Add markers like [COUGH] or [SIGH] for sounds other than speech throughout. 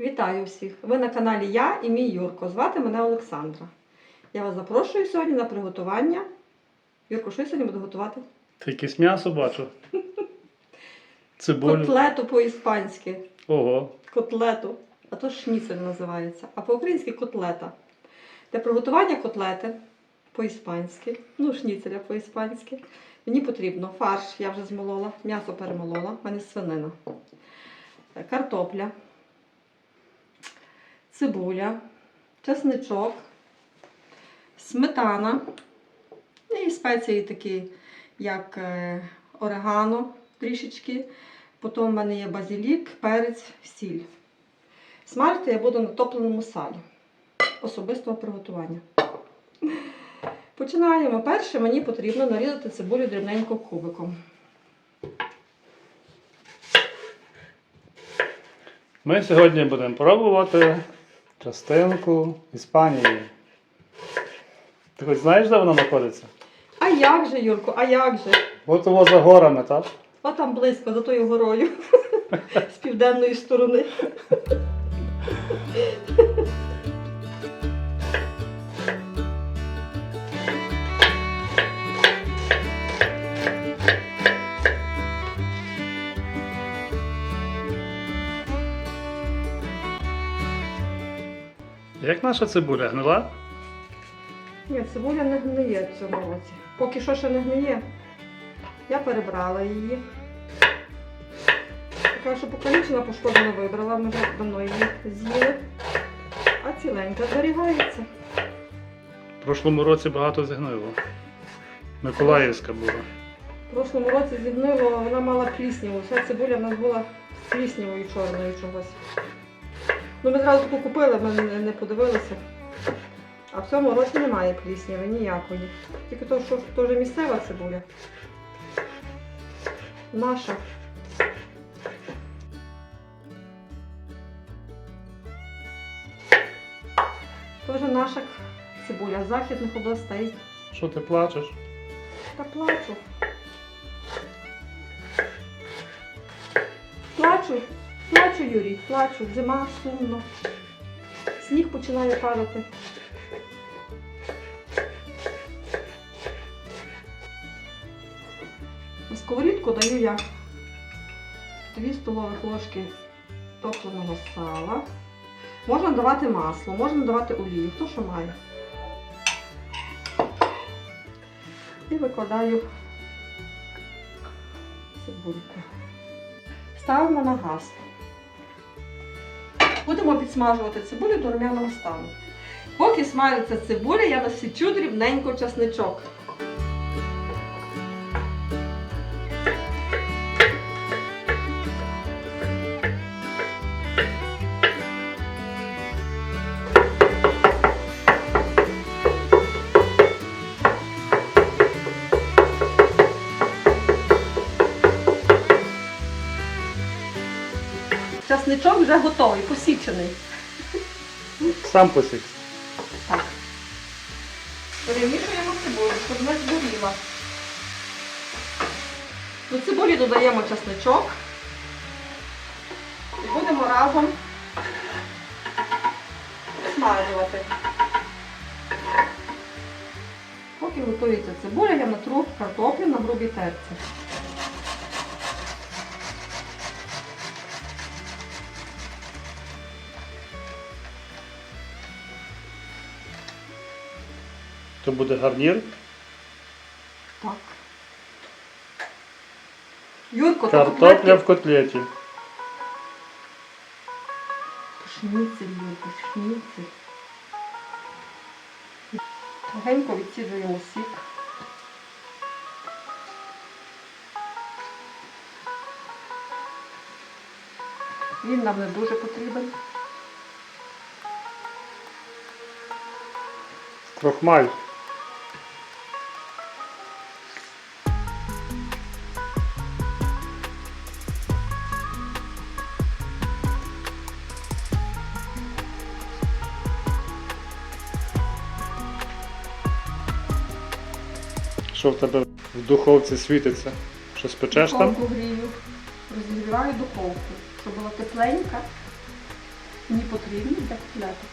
Вітаю всіх! Ви на каналі Я і мій Юрко. Звати мене Олександра. Я вас запрошую сьогодні на приготування. Юрко, що я сьогодні буду готувати? Та якесь м'ясо бачу. [LAUGHS] Цибулю. Котлету по-іспанськи. Ого. Котлету. А то шніцель називається. А по-українськи котлета. Для приготування котлети по-іспанськи, ну, шніцеля по-іспанськи. Мені потрібно фарш, я вже змолола, м'ясо перемолола, в мене свинина. Картопля, цибуля, чесничок, сметана і спеції такі, як е, орегано трішечки. Потім в мене є базилік, перець, сіль. Смажити я буду на топленому салі особистого приготування. Починаємо. Перше мені потрібно нарізати цибулю дрібненько кубиком. Ми сьогодні будемо пробувати частинку Іспанії. Ти хоч знаєш, де вона знаходиться? А як же, Юрку, а як же? От того за горами, так? А там близько, за тою горою. [LAUGHS] З південної сторони. [LAUGHS] Як наша цибуля гнила? Ні, цибуля не гниє в цьому році. Поки що ще не гниє. Я перебрала її. Така, що покалічена, пошкоджена вибрала, ми вже давно її з'їли. А ціленька зберігається. В прошлому році багато зігнило. Миколаївська була. В прошлому році зігнило, вона мала плісняву. Вся цибуля в нас була з пліснявою чорною чогось. Ну, ми зразу таку купили, ми не, не подивилися. А в цьому році немає плісняви ніякої. Тільки то, що теж місцева цибуля. Наша. Теж наша цибуля з західних областей. Що ти плачеш? Та плачу. Плачу, плачу, Юрій, плачу. Зима сумно. Сніг починає падати. На сковорідку даю я 2 столових ложки топленого сала. Можна давати масло, можна давати олію, хто що має. І викладаю цибульку. Ставимо на газ. Будемо підсмажувати цибулю до румяного стану. Поки смажиться цибуля, я насічу дрібненько часничок. Часничок вже готовий, посічений. Сам посік. Так. Перемішуємо цибулю, щоб не згоріла. До цибулі додаємо часничок. І будемо разом смажувати. Поки готується цибуля, я натру картоплю на грубій терці. То буде гарнір. Так. Юрко, то Картопля котлетки в котлеті. Шніцель, Юрко, шніцель. Легенько відсіджуємо сік. Він нам не дуже потрібен. Крохмаль. Що в тебе в духовці світиться? Щось печеш там? Духовку грію. Розігріваю духовку, щоб була тепленька. Мені потрібно для котлеток.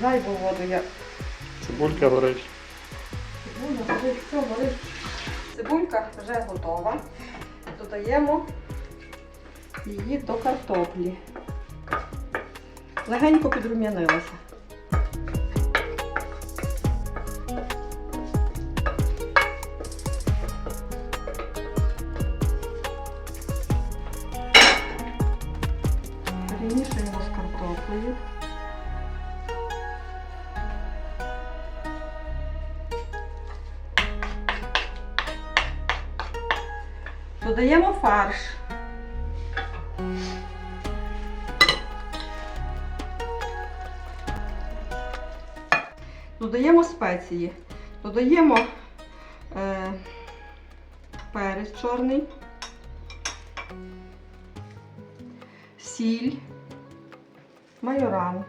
Зайву воду я Цибулька горить. Цибуля горить, все горить. Цибулька вже готова. Додаємо її до картоплі. Легенько підрум'янилася. Додаємо фарш. Додаємо спеції. Додаємо е, перець чорний, сіль, майоран.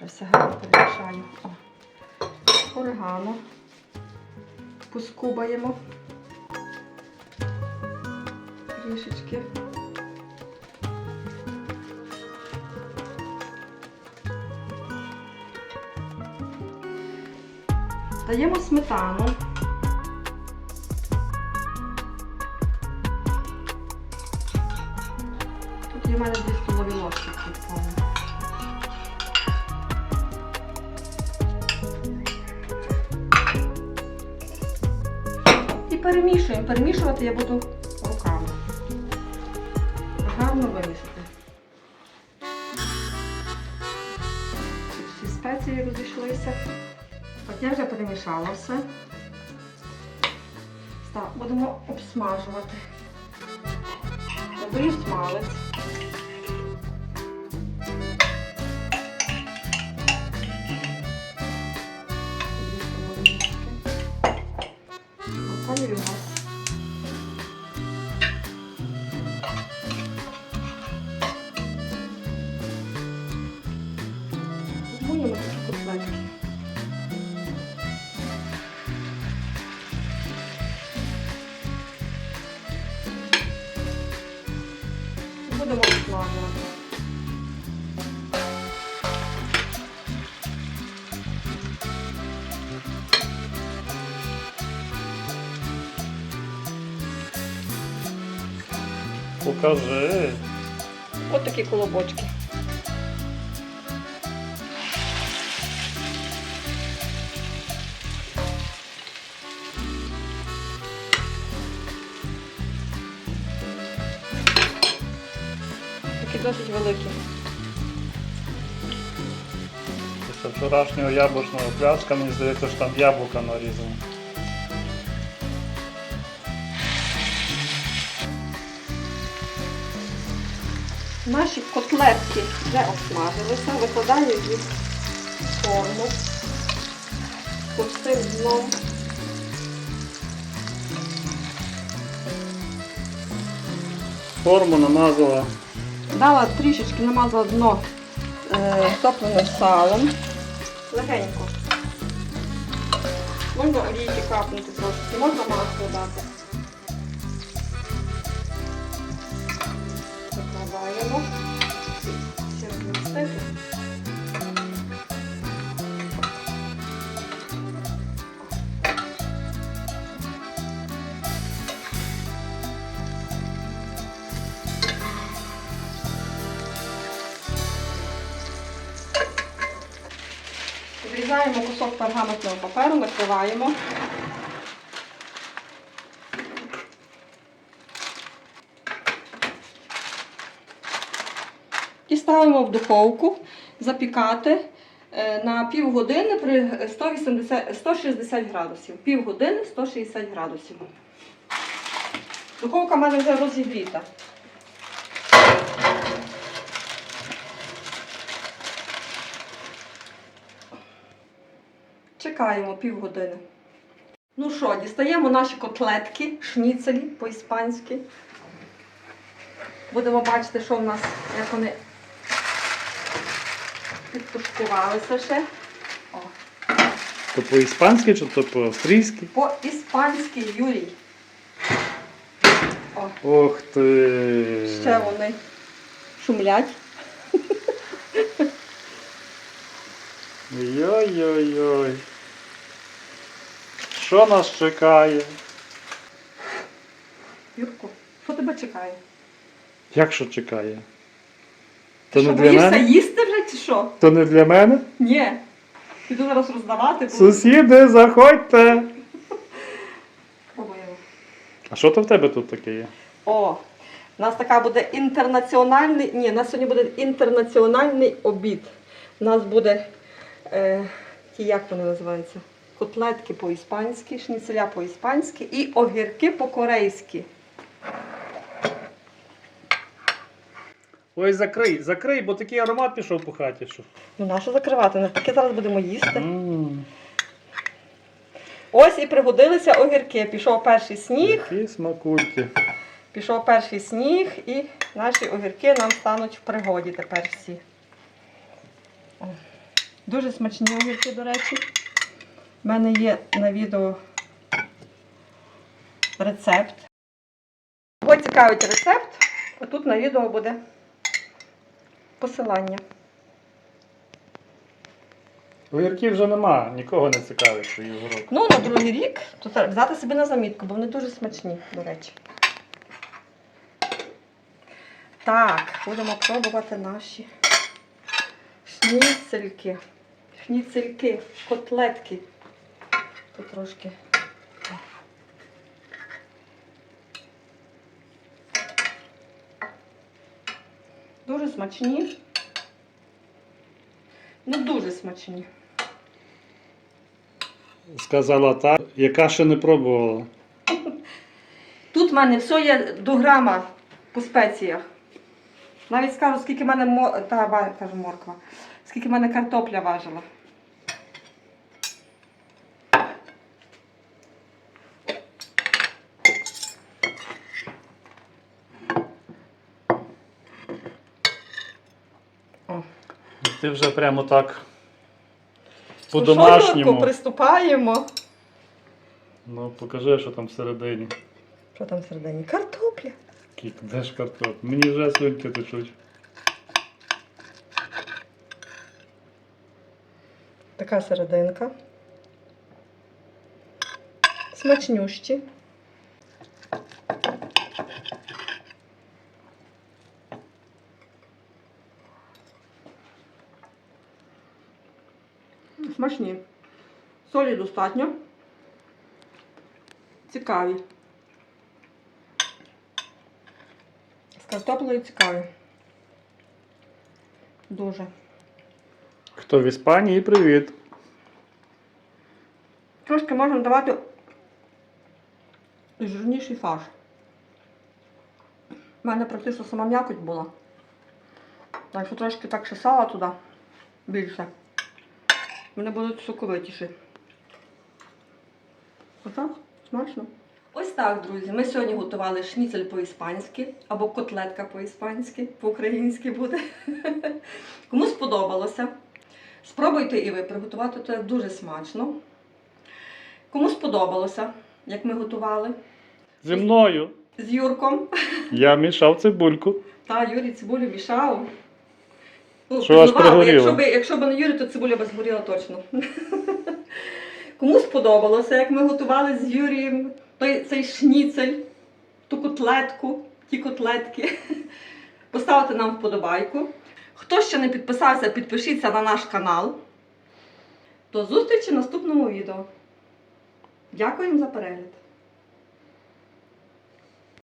Зараз гарно перемішаю. О орегано. Поскубаємо трішечки. Даємо сметану. Тут є в мене 2 столові ложки перемішуємо. Перемішувати я буду руками. Гарно вимішати. Всі спеції розійшлися. От я вже перемішала все. Так, будемо обсмажувати. Додаю смалець. Будемо обсмажувати. Покажи. Ось такі колобочки. Такі досить великі. Після вчорашнього яблучного пляшка, мені здається, що там яблука нарізані. Наші котлетки вже обсмажилися, викладаю їх в форму пустим дном. Форму намазала. Дала трішечки намазала дно е, топленим салом. Легенько. Можна олійки капнути трошки, можна масло дати. Викладаємо. Відрізаємо кусок пергаментного паперу, накриваємо. І ставимо в духовку запікати е, на півгодини при 180, 160 градусів. Півгодини 160 градусів. Духовка в мене вже розігріта. Чекаємо півгодини. Ну що, дістаємо наші котлетки, шніцелі по-іспанськи. Будемо бачити, що в нас, як вони підтушкувалися ще. О. То по-іспанськи чи то по-австрійськи? По-іспанськи, Юрій. О, Ох ти. ще вони шумлять. Йой-йой-йой. Що нас чекає? Юрко, що тебе чекає? Як що чекає? Ти То що, не для боїшся мене? їсти вже чи що? То не для мене? Ні. Піду зараз роздавати. бо- Сусіди, заходьте! Пробуємо. А що то в тебе тут таке є? О, у нас така буде інтернаціональний. Ні, у нас сьогодні буде інтернаціональний обід. У нас буде е, ті, як вони називаються? Котлетки по-іспанськи, шніцеля по-іспанськи і огірки по-корейськи. Ой, закрий, закрий, бо такий аромат пішов по хаті. Що. Ну, нащо закривати? Навпаки, зараз будемо їсти. М, Ось і пригодилися огірки. Пішов перший сніг, Які смакульки. пішов перший сніг, і наші огірки нам стануть в пригоді тепер всі. О, Дуже смачні огірки, до речі. У мене є на відео рецепт. Кого цікавить рецепт, отут на відео буде посилання. Огірків вже нема, нікого не цікавить свої огород. Ну, на другий рік, то треба взяти собі на замітку, бо вони дуже смачні, до речі. Так, будемо пробувати наші шніцельки. Шніцельки, котлетки. Тут трошки. Дуже смачні. Ну, дуже смачні. Сказала та, яка ще не пробувала. [LAUGHS] Тут в мене все є до грама по спеціях. Навіть скажу, скільки в мене та, кажу, морква, скільки в мене картопля важила. Ти вже прямо так по-домашньому. приступаємо. Ну, покажи, що там всередині. Що там всередині? Картопля. Кік, де ж картоп? Мені вже слюнки течуть. Така серединка. Смачнющі. Смачні. Солі достатньо. Цікаві. З картоплею цікаві. Дуже. Хто в Іспанії, привіт. Трошки можна давати жирніший фарш. У мене практично сама м'якоть була. Так що трошки так ще сала туди більше. Вони будуть соковитіші. Отак, смачно. Ось так, друзі. Ми сьогодні готували шніцель по-іспанськи або котлетка по-іспанськи, по-українськи буде. [LAUGHS] Кому сподобалося, спробуйте і ви приготувати це дуже смачно. Кому сподобалося, як ми готували Зі мною. з Юрком. Я мішав цибульку. Та Юрій цибулю мішав. Ну, Що аж пізнавали. пригоріло. Якщо б, якщо б не Юрій, то цибуля б згоріла точно. [LAUGHS] Кому сподобалося, як ми готували з Юрієм той, цей шніцель, ту котлетку, ті котлетки, [LAUGHS] поставте нам вподобайку. Хто ще не підписався, підпишіться на наш канал. До зустрічі в наступному відео. Дякуємо за перегляд.